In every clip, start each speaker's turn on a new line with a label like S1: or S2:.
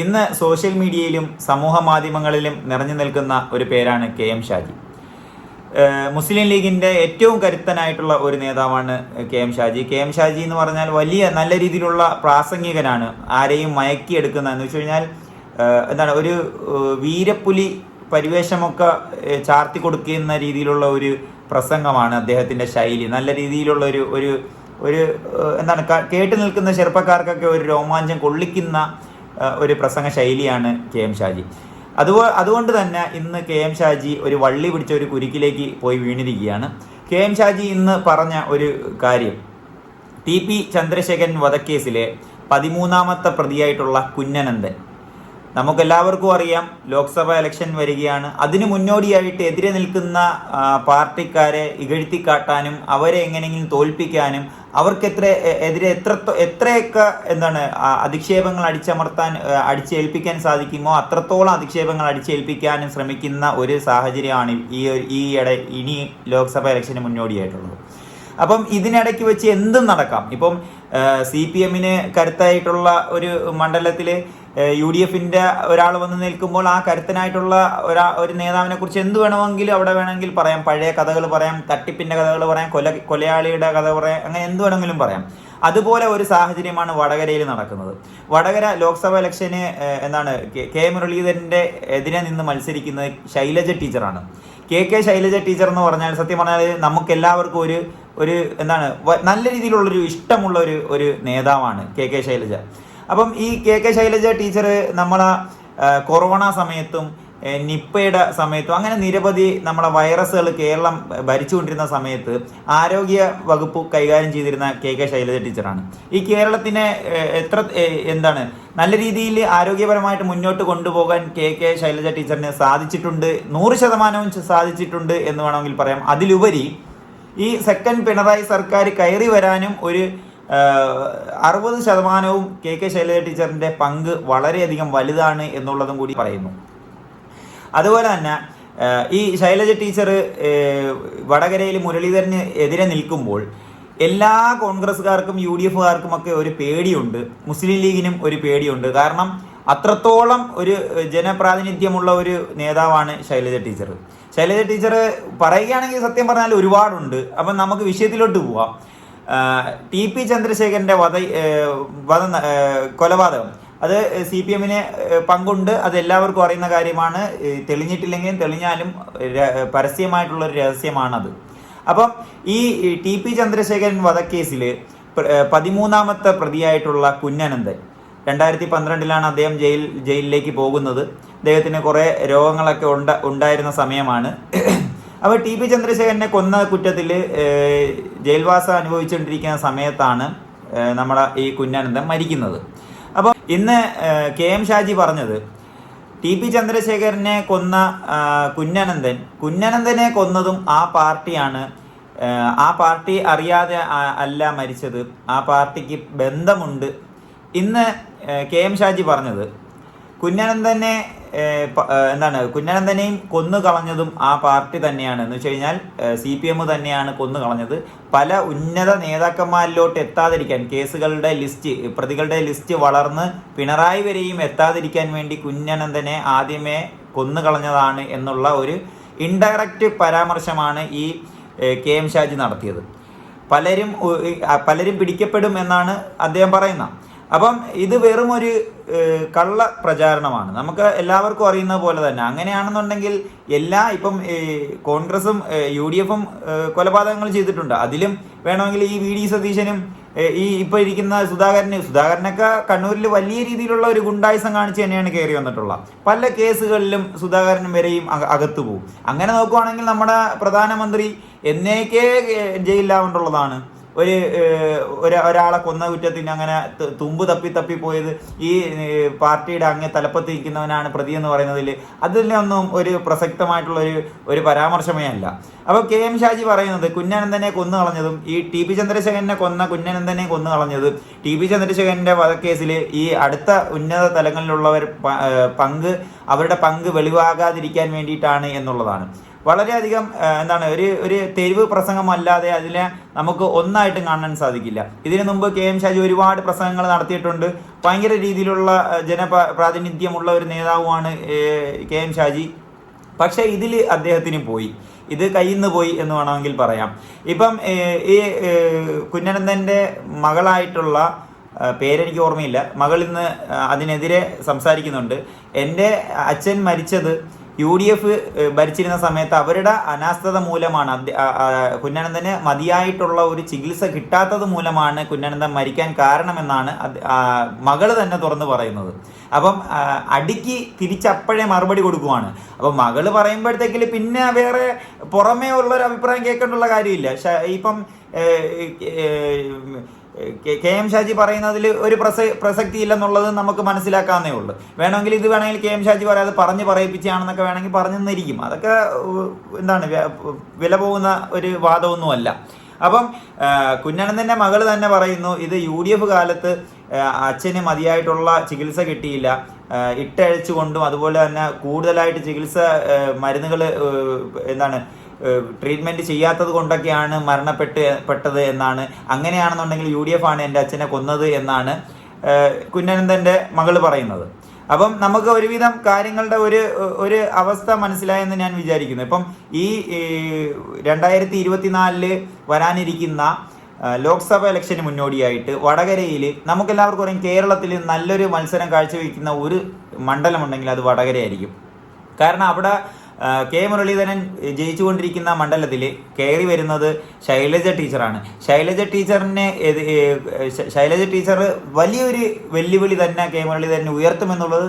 S1: ഇന്ന് സോഷ്യൽ മീഡിയയിലും സമൂഹ മാധ്യമങ്ങളിലും നിറഞ്ഞു നിൽക്കുന്ന ഒരു പേരാണ് കെ എം ഷാജി. മുസ്ലിം ലീഗിന്റെ ഏറ്റവും കരുത്തനായിട്ടുള്ള ഒരു നേതാവാണ് K M Shaji. K M Shaji എന്ന് പറഞ്ഞാൽ വലിയ നല്ല രീതിയിലുള്ള പ്രാസംഗികനാണ്. ആരെയും മയക്കിയെടുക്കുന്ന എന്ന് വെച്ച് കഴിഞ്ഞാൽ എന്താണ് ഒരു വീരപ്പുലി പരിവേഷമൊക്കെ ചാർത്തി കൊടുക്കുന്ന രീതിയിലുള്ള ഒരു പ്രസംഗമാണ് അദ്ദേഹത്തിന്റെ ശൈലി. നല്ല രീതിയിലുള്ള ഒരു ഒരു എന്താണ് കേട്ടു നിൽക്കുന്ന ചെറുപ്പക്കാർക്കൊക്കെ ഒരു രോമാഞ്ചം കൊള്ളിക്കുന്ന ഒരു പ്രസംഗ ശൈലിയാണ് കെ എം ഷാജി. അതുപോ അതുകൊണ്ട് തന്നെ ഇന്ന് കെ എം ഷാജി ഒരു വള്ളി പിടിച്ച ഒരു കുരുക്കിലേക്ക് പോയി വീണിരിക്കുകയാണ്. കെ എം ഷാജി ഇന്ന് പറഞ്ഞ ഒരു കാര്യം ടി പി ചന്ദ്രശേഖരൻ വധക്കേസിലെ പതിമൂന്നാമത്തെ പ്രതിയായിട്ടുള്ള കുഞ്ഞനന്ദൻ. നമുക്കെല്ലാവർക്കും അറിയാം ലോക്സഭ ഇലക്ഷൻ വരികയാണ്. അതിനു മുന്നോടിയായിട്ട് എതിരെ നിൽക്കുന്ന പാർട്ടിക്കാരെ പാർട്ടിക്കാരെ ഇകഴ്ത്തിക്കാട്ടാനും അവരെ എങ്ങനെയെങ്കിലും തോൽപ്പിക്കാനും അവർക്ക് എത്ര എതിരെ എത്ര എത്രയൊക്കെ എന്താണ് അധിക്ഷേപങ്ങൾ അടിച്ചമർത്താൻ അടിച്ചേൽപ്പിക്കാൻ സാധിക്കുമോ അത്രത്തോളം അധിക്ഷേപങ്ങൾ അടിച്ചേൽപ്പിക്കാനും ശ്രമിക്കുന്ന ഒരു സാഹചര്യമാണ് ഈ ഈയിടെ ഇനി ലോക്സഭ ഇലക്ഷന് മുന്നോടിയായിട്ടുള്ളത്. അപ്പം ഇതിനിടയ്ക്ക് വെച്ച് എന്തും നടക്കാം. ഇപ്പം സി പി എമ്മിന് കരുത്തായിട്ടുള്ള ഒരു മണ്ഡലത്തിൽ യു ഡി എഫിന്റെ ഒരാൾ വന്ന് നിൽക്കുമ്പോൾ ആ കരുത്തനായിട്ടുള്ള ഒരാ ഒരു നേതാവിനെ കുറിച്ച് എന്ത് വേണമെങ്കിലും അവിടെ വേണമെങ്കിൽ പറയാം. പഴയ കഥകൾ പറയാം തട്ടിപ്പിന്റെ കഥകൾ പറയാം കൊല കൊലയാളിയുടെ കഥ പറയാം അങ്ങനെ എന്ത് വേണമെങ്കിലും പറയാം. അതുപോലെ ഒരു സാഹചര്യമാണ് വടകരയിൽ നടക്കുന്നത്. വടകര ലോക്സഭാ ഇലക്ഷന് എന്താണ് കെ- മുരളീധരന്റെ എതിരെ നിന്ന് മത്സരിക്കുന്നത് ശൈലജ ടീച്ചറാണ്. കെ കെ ശൈലജ ടീച്ചർ എന്ന് പറഞ്ഞാൽ സത്യം പറഞ്ഞാൽ നമുക്ക് എല്ലാവർക്കും ഒരു ഒരു എന്താണ് നല്ല രീതിയിലുള്ളൊരു ഇഷ്ടമുള്ള ഒരു ഒരു നേതാവാണ് കെ കെ ശൈലജ. അപ്പം ഈ കെ കെ ശൈലജ ടീച്ചർ നമ്മളെ കൊറോണ സമയത്തും നിപ്പയുടെ സമയത്തും അങ്ങനെ നിരവധി നമ്മളെ വൈറസുകൾ കേരളം ഭരിച്ചുകൊണ്ടിരുന്ന സമയത്ത് ആരോഗ്യ വകുപ്പ് കൈകാര്യം ചെയ്തിരുന്ന കെ കെ ശൈലജ ടീച്ചറാണ്. ഈ കേരളത്തിനെ എത്ര എന്താണ് നല്ല രീതിയിൽ ആരോഗ്യപരമായിട്ട് മുന്നോട്ട് കൊണ്ടുപോകാൻ കെ കെ ശൈലജ ടീച്ചറിന് സാധിച്ചിട്ടുണ്ട് നൂറ് ശതമാനവും സാധിച്ചിട്ടുണ്ട് എന്ന് വേണമെങ്കിൽ പറയാം. അതിലുപരി ഈ സെക്കൻഡ് പിണറായി സർക്കാർ കയറി വരാനും ഒരു അറുപത് ശതമാനവും കെ കെ ശൈലജ ടീച്ചറിന്റെ പങ്ക് വളരെയധികം വലുതാണ് എന്നുള്ളതും കൂടി പറയുന്നു. അതുപോലെ തന്നെ ഈ ശൈലജ ടീച്ചർ വടകരയിൽ മുരളീധരന് എതിരെ നിൽക്കുമ്പോൾ എല്ലാ കോൺഗ്രസ്സുകാർക്കും യു ഡി എഫുകാർക്കും ഒക്കെ ഒരു പേടിയുണ്ട്. മുസ്ലിം ലീഗിനും ഒരു പേടിയുണ്ട്. കാരണം അത്രത്തോളം ഒരു ജനപ്രാതിനിധ്യമുള്ള ഒരു നേതാവാണ് ശൈലജ ടീച്ചർ ശൈലജ ടീച്ചർ പറയുകയാണെങ്കിൽ സത്യം പറഞ്ഞാൽ ഒരുപാടുണ്ട്. അപ്പം നമുക്ക് വിഷയത്തിലോട്ട് പോവാം. ടി പി ചന്ദ്രശേഖരന്റെ വധ വധ കൊലപാതകം. അത് സി പി എമ്മിന് പങ്കുണ്ട്. അത് എല്ലാവർക്കും അറിയുന്ന കാര്യമാണ്. തെളിഞ്ഞിട്ടില്ലെങ്കിലും തെളിഞ്ഞാലും ര- പരസ്യമായിട്ടുള്ള ഒരു രഹസ്യമാണത്. അപ്പം ഈ ടി പി ചന്ദ്രശേഖരൻ വധക്കേസിൽ പതിമൂന്നാമത്തെ പ്രതിയായിട്ടുള്ള കുഞ്ഞനന്ദൻ രണ്ടായിരത്തി പന്ത്രണ്ടിലാണ് അദ്ദേഹം ജയിൽ ജയിലിലേക്ക് പോകുന്നത്. അദ്ദേഹത്തിന് കുറേ രോഗങ്ങളൊക്കെ ഉണ്ട ഉണ്ടായിരുന്ന സമയമാണ്. അപ്പോൾ ടി പി ചന്ദ്രശേഖരനെ കൊന്ന കുറ്റത്തിൽ ജയിൽവാസം അനുഭവിച്ചുകൊണ്ടിരിക്കുന്ന സമയത്താണ് നമ്മളെ ഈ കുഞ്ഞാനന്ദൻ മരിക്കുന്നത്. അപ്പോൾ ഇന്ന് കെ എം ഷാജി പറഞ്ഞത് ടി പി ചന്ദ്രശേഖരനെ കൊന്ന കുഞ്ഞനന്ദൻ കുഞ്ഞനന്ദനെ കൊന്നതും ആ പാർട്ടിയാണ് ആ പാർട്ടി അറിയാതെ അല്ല മരിച്ചത് ആ പാർട്ടിക്ക് ബന്ധമുണ്ട്. ഇന്ന് കെ എം ഷാജി പറഞ്ഞത് കുഞ്ഞനന്ദനെ എന്താണ് കുഞ്ഞനന്ദനെയും കൊന്നു കളഞ്ഞതും ആ പാർട്ടി തന്നെയാണ്. എന്ന് വെച്ച് കഴിഞ്ഞാൽ സി പി എം തന്നെയാണ് കൊന്നു കളഞ്ഞത്. പല ഉന്നത നേതാക്കന്മാരിലോട്ട് എത്താതിരിക്കാൻ കേസുകളുടെ ലിസ്റ്റ് പ്രതികളുടെ ലിസ്റ്റ് വളർന്ന് പിണറായി വരെയും എത്താതിരിക്കാൻ വേണ്ടി കുഞ്ഞനന്ദനെ ആദ്യമേ കൊന്നു കളഞ്ഞതാണ് എന്നുള്ള ഒരു ഇൻഡയറക്റ്റ് പരാമർശമാണ് ഈ കെ എം ഷാജി നടത്തിയത്. പലരും പലരും പിടിക്കപ്പെടും എന്നാണ് അദ്ദേഹം പറയുന്നത്. അപ്പം ഇത് വെറും ഒരു കള്ള പ്രചാരണമാണ്. നമുക്ക് എല്ലാവർക്കും അറിയുന്ന പോലെ തന്നെ. അങ്ങനെയാണെന്നുണ്ടെങ്കിൽ എല്ലാ ഇപ്പം കോൺഗ്രസും യു ഡി എഫും കൊലപാതകങ്ങൾ ചെയ്തിട്ടുണ്ട്. അതിലും വേണമെങ്കിൽ ഈ വി ഡി സതീശനും ഈ ഇപ്പൊ ഇരിക്കുന്ന സുധാകരന് സുധാകരനൊക്കെ കണ്ണൂരിൽ വലിയ രീതിയിലുള്ള ഒരു ഗുണ്ടായുസം കാണിച്ച് തന്നെയാണ് കയറി വന്നിട്ടുള്ളത് പല കേസുകളിലും സുധാകരൻ വരെയും അകത്തു പോകും. അങ്ങനെ നോക്കുവാണെങ്കിൽ നമ്മുടെ പ്രധാനമന്ത്രി എന്നേക്കേ ജയിലാവേണ്ടുള്ളതാണ് ഒരു ഒരു ഒരാളെ കൊന്ന കുറ്റത്തിന് അങ്ങനെ തുമ്പു തപ്പി തപ്പി പോയത് ഈ പാർട്ടിയുടെ അങ്ങേ തലപ്പത്ത് ഇരിക്കുന്നവനാണ് പ്രതി എന്ന് പറയുന്നതിൽ അതിലൊന്നും ഒരു പ്രസക്തമായിട്ടുള്ള ഒരു ഒരു പരാമർശമേ അല്ല. അപ്പോൾ കെ എം ഷാജി പറയുന്നത് കുഞ്ഞനന്ദനെ കൊന്നു കളഞ്ഞതും ഈ ടി പി ചന്ദ്രശേഖരനെ കൊന്ന കുഞ്ഞനന്ദനെ കൊന്നു കളഞ്ഞതും ടി പി ചന്ദ്രശേഖരന്റെ വധക്കേസിൽ ഈ അടുത്ത ഉന്നത തലങ്ങളിലുള്ളവർ പങ്ക് അവരുടെ പങ്ക് വെളിവാകാതിരിക്കാൻ വേണ്ടിയിട്ടാണ് എന്നുള്ളതാണ്. വളരെയധികം എന്താണ് ഒരു ഒരു തെരുവ് പ്രസംഗമല്ലാതെ അതിനെ നമുക്ക് ഒന്നായിട്ടും കാണാൻ സാധിക്കില്ല. ഇതിനു മുമ്പ് കെ എം ഷാജി ഒരുപാട് പ്രസംഗങ്ങൾ നടത്തിയിട്ടുണ്ട്. ഭയങ്കര രീതിയിലുള്ള ജന പ്രാതിനിധ്യമുള്ള ഒരു നേതാവുമാണ് കെ എം ഷാജി. പക്ഷേ ഇതിൽ അദ്ദേഹത്തിന് പോയി. ഇത് കയ്യിൽ നിന്ന് പോയി എന്ന് വേണമെങ്കിൽ പറയാം. ഇപ്പം ഈ കുഞ്ഞനന്ദന്റെ മകളായിട്ടുള്ള പേരെനിക്ക് ഓർമ്മയില്ല. മകൾ ഇന്ന് അതിനെതിരെ സംസാരിക്കുന്നുണ്ട്. എന്റെ അച്ഛൻ മരിച്ചത് യു ഡി എഫ് ഭരിച്ചിരുന്ന സമയത്ത് അവരുടെ അനാസ്ഥത മൂലമാണ് കുഞ്ഞനന്ദന് മതിയായിട്ടുള്ള ഒരു ചികിത്സ കിട്ടാത്തത് മൂലമാണ് കുഞ്ഞനന്ദൻ മരിക്കാൻ കാരണമെന്നാണ് മകൾ തന്നെ തുറന്നു പറയുന്നത്. അപ്പം അടിക്ക് തിരിച്ചപ്പോഴേ മറുപടി കൊടുക്കുവാണ്. അപ്പം മകൾ പറയുമ്പോഴത്തേക്കിൽ പിന്നെ വേറെ പുറമേ ഉള്ളൊരു അഭിപ്രായം കേൾക്കേണ്ടുള്ള കാര്യമില്ല. ഇപ്പം കെ എം ഷാജി പറയുന്നതിൽ ഒരു പ്രസ പ്രസക്തി ഇല്ലെന്നുള്ളത് നമുക്ക് മനസ്സിലാക്കാവുന്നേ ഉള്ളൂ. വേണമെങ്കിൽ ഇത് വേണമെങ്കിൽ കെ എം ഷാജി പറയാതെ പറഞ്ഞ് പറയിപ്പിച്ചാണെന്നൊക്കെ വേണമെങ്കിൽ പറഞ്ഞു തന്നിരിക്കും അതൊക്കെ എന്താണ് വില പോകുന്ന ഒരു വാദമൊന്നുമല്ല. അപ്പം ആ, കുഞ്ഞനന്ദന്റെ മകൾ തന്നെ പറയുന്നു ഇത് യു ഡി എഫ് കാലത്ത് അച്ഛന് മതിയായിട്ടുള്ള ചികിത്സ കിട്ടിയില്ല. ഇട്ടഴിച്ചുകൊണ്ടും അതുപോലെ തന്നെ കൂടുതലായിട്ട് ചികിത്സ മരുന്നുകൾ എന്താണ് ട്രീറ്റ്മെന്റ് ചെയ്യാത്തത് കൊണ്ടൊക്കെയാണ് മരണപ്പെട്ട് പെട്ടത് എന്നാണ്. അങ്ങനെയാണെന്നുണ്ടെങ്കിൽ യു ഡി എഫ് ആണ് എന്റെ അച്ഛനെ കൊന്നത് എന്നാണ് കുഞ്ഞനന്ദന്റെ മകൾ പറയുന്നത്. അപ്പം നമുക്ക് ഒരുവിധം കാര്യങ്ങളുടെ ഒരു ഒരു അവസ്ഥ മനസ്സിലായെന്ന് ഞാൻ വിചാരിക്കുന്നു. ഇപ്പം ഈ രണ്ടായിരത്തി ഇരുപത്തിനാലിൽ വരാനിരിക്കുന്ന ലോക്സഭ ഇലക്ഷന് മുന്നോടിയായിട്ട് വടകരയിൽ നമുക്കെല്ലാവർക്കും അറിയാം കേരളത്തിൽ നല്ലൊരു മത്സരം കാഴ്ചവെക്കുന്ന ഒരു മണ്ഡലമുണ്ടെങ്കിൽ അത് വടകരയായിരിക്കും. കാരണം അവിടെ കെ മുരളീധരൻ ജയിച്ചുകൊണ്ടിരിക്കുന്ന മണ്ഡലത്തിൽ കയറി വരുന്നത് ശൈലജ ടീച്ചറാണ്. ശൈലജ ടീച്ചറിനെ ശൈലജ ടീച്ചർ വലിയൊരു വെല്ലുവിളി തന്നെ കെ മുരളീധരൻ ഉയർത്തുമെന്നുള്ളത്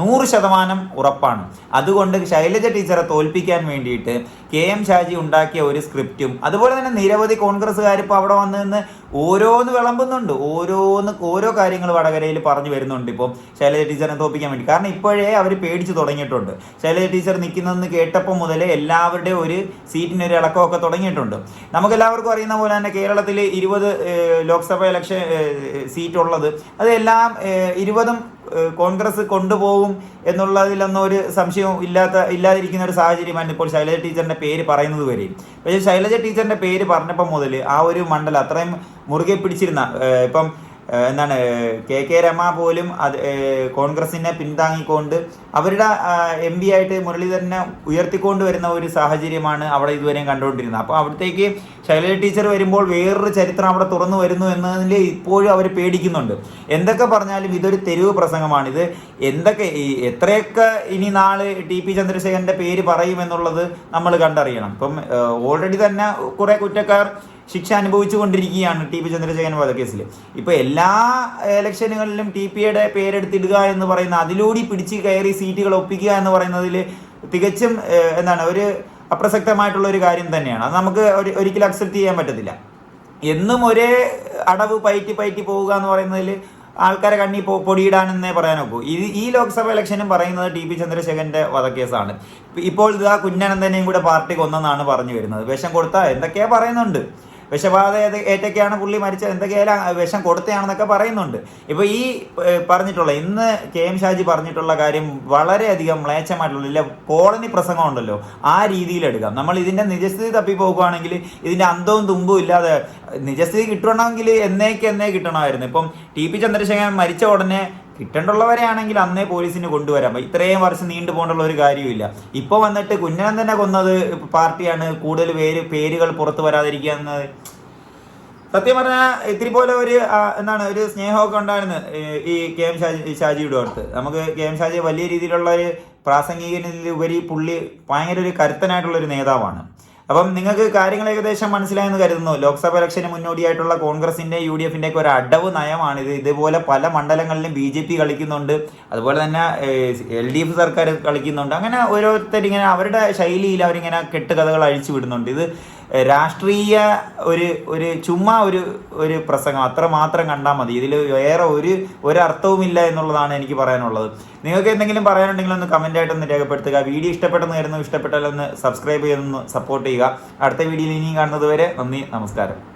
S1: നൂറ് ശതമാനം ഉറപ്പാണ്. അതുകൊണ്ട് ശൈലജ ടീച്ചറെ തോൽപ്പിക്കാൻ വേണ്ടിയിട്ട് കെ എം ഷാജി ഉണ്ടാക്കിയ ഒരു സ്ക്രിപ്റ്റും അതുപോലെ തന്നെ നിരവധി കോൺഗ്രസ്സുകാർ ഇപ്പോൾ അവിടെ വന്ന് നിന്ന് ഓരോന്ന് വിളമ്പുന്നുണ്ട്. ഓരോന്ന് ഓരോ കാര്യങ്ങൾ വടകരയിൽ പറഞ്ഞു വരുന്നുണ്ട് ഇപ്പോൾ ശൈലജ ടീച്ചറിനെ തോൽപ്പിക്കാൻ വേണ്ടി. കാരണം ഇപ്പോഴേ അവർ പേടിച്ച് തുടങ്ങിയിട്ടുണ്ട്. ശൈലജ ടീച്ചർ നിൽക്കുന്നതെന്ന് കേട്ടപ്പോൾ മുതൽ എല്ലാവരുടെയും ഒരു സീറ്റിനൊരു ഇളക്കമൊക്കെ തുടങ്ങിയിട്ടുണ്ട്. നമുക്കെല്ലാവർക്കും അറിയുന്ന പോലെ തന്നെ കേരളത്തിൽ ഇരുപത് ലോക്സഭ ഇലക്ഷൻ സീറ്റുള്ളത്. അതെല്ലാം ഇരുപതും കോൺഗ്രസ് കൊണ്ടുപോകും എന്നുള്ളതിലൊന്നും ഒരു സംശയവും ഇല്ലാത്ത ഇല്ലാതിരിക്കുന്ന ഒരു സാഹചര്യമാണ് ഇപ്പോൾ ശൈലജ ടീച്ചറിന്റെ പേര് പറയുന്നത് വരെയും പക്ഷേ ശൈലജ ടീച്ചറിന്റെ പേര് പറഞ്ഞപ്പോൾ മുതൽ ആ ഒരു മണ്ഡലം അത്രയും മുറുകെ പിടിച്ചിരുന്ന ഇപ്പം എന്താണ് കെ കെ രമ പോലും അത് കോൺഗ്രസിനെ പിന്താങ്ങിക്കൊണ്ട് അവരുടെ എം പി ആയിട്ട് മുരളീധരനെ ഉയർത്തിക്കൊണ്ട് വരുന്ന ഒരു സാഹചര്യമാണ് അവിടെ ഇതുവരെയും കണ്ടുകൊണ്ടിരുന്നത്. അപ്പോൾ അവിടത്തേക്ക് ശൈലജ ടീച്ചർ വരുമ്പോൾ വേറൊരു ചരിത്രം അവിടെ തുറന്നു വരുന്നു എന്നതിൽ ഇപ്പോഴും അവർ പേടിക്കുന്നുണ്ട്. എന്തൊക്കെ പറഞ്ഞാലും ഇതൊരു തെരുവ് പ്രസംഗമാണ് ഇത് എന്തൊക്കെ ഈ എത്രയൊക്കെ ഇനി നാളെ ടി പി ചന്ദ്രശേഖരന്റെ പേര് പറയുമെന്നുള്ളത് നമ്മൾ കണ്ടറിയണം. ഇപ്പം ഓൾറെഡി തന്നെ കുറേ കുറ്റക്കാർ ശിക്ഷ അനുഭവിച്ചു കൊണ്ടിരിക്കുകയാണ് ടി പി ചന്ദ്രശേഖരൻ വധക്കേസിൽ ഇപ്പൊ എല്ലാ ഇലക്ഷനുകളിലും ടി പിയുടെ പേരെടുത്തിടുക എന്ന് പറയുന്ന അതിലൂടെ പിടിച്ച് കയറി സീറ്റുകൾ ഒപ്പിക്കുക എന്ന് പറയുന്നതിൽ തികച്ചും എന്താണ് ഒരു അപ്രസക്തമായിട്ടുള്ള ഒരു കാര്യം തന്നെയാണ്. അത് നമുക്ക് ഒരു ഒരിക്കലും അക്സെപ്റ്റ് ചെയ്യാൻ പറ്റത്തില്ല. എന്നും ഒരേ അടവ് പയറ്റി പയറ്റി പോവുക എന്ന് പറയുന്നതിൽ ആൾക്കാരെ കണ്ണി പൊടിയിടാനെന്നേ പറയാനൊക്കൂ. ഇത് ഈ ലോക്സഭ ഇലക്ഷനും പറയുന്നത് ടി പി ചന്ദ്രശേഖരന്റെ വധക്കേസാണ്. ഇപ്പോൾ ഇതാ കുഞ്ഞനന്ദനെയും കൂടെ പാർട്ടി കൊന്നെന്നാണ് പറഞ്ഞു വരുന്നത്. വിഷം കൊടുത്താൽ എന്തൊക്കെയാ പറയുന്നുണ്ട്? വിഷബാധ ഏറ്റൊക്കെയാണ് പുള്ളി മരിച്ചത്? എന്തൊക്കെയായാലും വിഷം കൊടുത്തയാണെന്നൊക്കെ പറയുന്നുണ്ട്. ഇപ്പൊ ഈ പറഞ്ഞിട്ടുള്ള ഇന്ന് കെ എം ഷാജി പറഞ്ഞിട്ടുള്ള കാര്യം വളരെയധികം മ്ലേച്ഛമായിട്ടുള്ള ഇല്ല കോളനി പ്രസംഗം ഉണ്ടല്ലോ. ആ രീതിയിൽ എടുക്കാം നമ്മൾ ഇതിന്റെ നിജസ്ഥിതി തപ്പി പോകുകയാണെങ്കിൽ ഇതിന്റെ അന്തവും തുമ്പും ഇല്ലാതെ നിജസ്ഥിതി കിട്ടണമെങ്കിൽ എന്നേക്ക് എന്നേ കിട്ടണമായിരുന്നു. ഇപ്പം ടി പി ചന്ദ്രശേഖരൻ മരിച്ച ഉടനെ കിട്ടേണ്ടുള്ളവരെയാണെങ്കിൽ അന്നേ പോലീസിന് കൊണ്ടുവരാം. ഇത്രയും വർഷം നീണ്ടു പോകേണ്ടുള്ള ഒരു കാര്യമില്ല ഇപ്പോൾ വന്നിട്ട് കുഞ്ഞനം തന്നെ കൊന്നത് പാർട്ടിയാണ്. കൂടുതൽ പേര് പേരുകൾ പുറത്തു വരാതിരിക്കുക എന്നത്. സത്യം പറഞ്ഞാൽ ഇത്തിരി പോലെ ഒരു എന്താണ് ഒരു സ്നേഹമൊക്കെ ഉണ്ടായിരുന്നു ഈ- കെ എം ഷാജി ഷാജിയുടെ അടുത്ത്. നമുക്ക് കെ എം ഷാജി വലിയ രീതിയിലുള്ള ഒരു പ്രാസംഗികനിലുപരി പുള്ളി ഭയങ്കര ഒരു കരുത്തനായിട്ടുള്ള ഒരു നേതാവാണ്. അപ്പം നിങ്ങൾക്ക് കാര്യങ്ങൾ ഏകദേശം മനസ്സിലായെന്ന് കരുതുന്നു. ലോക്സഭ ഇലക്ഷന് മുന്നോടിയായിട്ടുള്ള കോൺഗ്രസിന്റെ യു ഡി എഫിന്റെ ഒക്കെ ഒരു അടവ് നയമാണ് ഇത് ഇതുപോലെ പല മണ്ഡലങ്ങളിലും ബി ജെ പി കളിക്കുന്നുണ്ട്. അതുപോലെ തന്നെ എൽ ഡി എഫ് സർക്കാർ കളിക്കുന്നുണ്ട്. അങ്ങനെ ഓരോരുത്തരിങ്ങനെ അവരുടെ ശൈലിയിൽ അവരിങ്ങനെ കെട്ടുകഥകൾ അഴിച്ചു വിടുന്നുണ്ട്. ഇത് രാഷ്ട്രീയ ഒരു ഒരു ചുമ്മാ ഒരു ഒരു പ്രസംഗം അത്ര മാത്രം കണ്ടാൽ മതി. ഇതിൽ വേറെ ഒരു ഒരർത്ഥവുമില്ല എന്നുള്ളതാണ് എനിക്ക് പറയാനുള്ളത്. നിങ്ങൾക്ക് എന്തെങ്കിലും പറയാനുണ്ടെങ്കിൽ ഒന്ന് കമന്റ് ആയിട്ടൊന്ന് രേഖപ്പെടുത്തുക. വീഡിയോ ഇഷ്ടപ്പെട്ടെന്ന് കരുതുന്നു ഇഷ്ടപ്പെട്ടാലൊന്ന് സബ്സ്ക്രൈബ് ചെയ്തൊന്ന് സപ്പോർട്ട് ചെയ്യുക. അടുത്ത വീഡിയോയിൽ ഇനിയും കാണുന്നത് വരെ നന്ദി നമസ്കാരം.